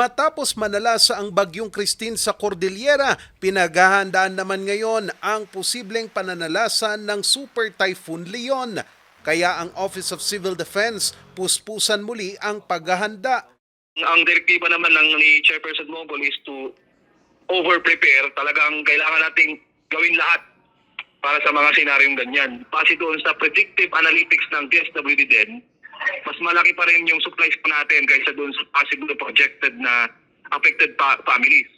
Matapos manalasa ang bagyong Christine sa Cordillera, pinaghahandaan naman ngayon ang posibleng pananalasa ng Super Typhoon Leon. Kaya ang Office of Civil Defense puspusan muli ang paghahanda. Ang direktiba naman ng ni Chairperson Mongol is to over-prepare. Talagang kailangan nating gawin lahat para sa mga senaryong ganyan. Base doon sa predictive analytics ng DSWD din, mas malaki pa rin yung supplies po natin kaysa doon sa possible projected na affected pa- families.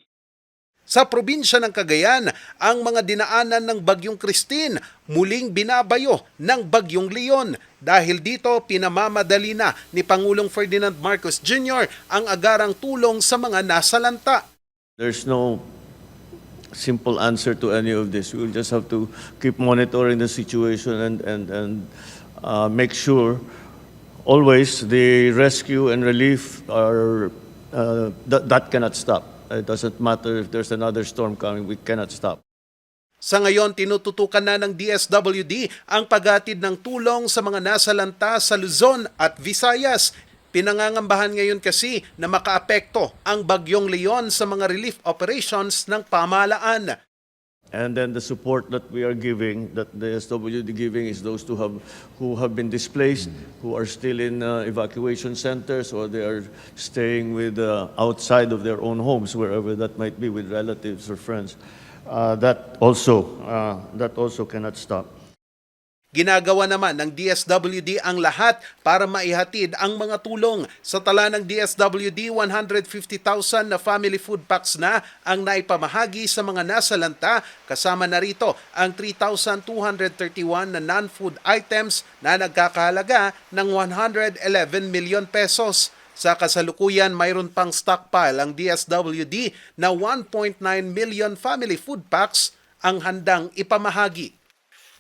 Sa probinsya ng Cagayan, ang mga dinaanan ng Bagyong Christine muling binabayo ng Bagyong Leon. Dahil dito, pinamamadali na ni Pangulong Ferdinand Marcos Jr. ang agarang tulong sa mga nasalanta. There's no simple answer to any of this. We'll just have to keep monitoring the situation and, and, and uh, make sure always the rescue and relief are, uh, that, that cannot stop. It doesn't matter if there's another storm coming, we cannot stop. Sa ngayon, tinututukan na ng DSWD ang paghatid ng tulong sa mga nasalanta sa Luzon at Visayas. Pinangangambahan ngayon kasi na makaapekto ang Bagyong Leon sa mga relief operations ng pamahalaan. And then the support that we are giving, that the SWD giving is those who have, who have been displaced, who are still in uh, evacuation centers, or they are staying with, uh, outside of their own homes, wherever that might be, with relatives or friends. Uh, That also, uh, that also cannot stop. Ginagawa naman ng DSWD ang lahat para maihatid ang mga tulong. Sa tala ng DSWD, 150,000 na family food packs na ang naipamahagi sa mga nasalanta. Kasama na rito ang 3,231 na non-food items na nagkakahalaga ng 111 million pesos. Sa kasalukuyan, mayroon pang stockpile ang DSWD na 1.9 million family food packs ang handang ipamahagi.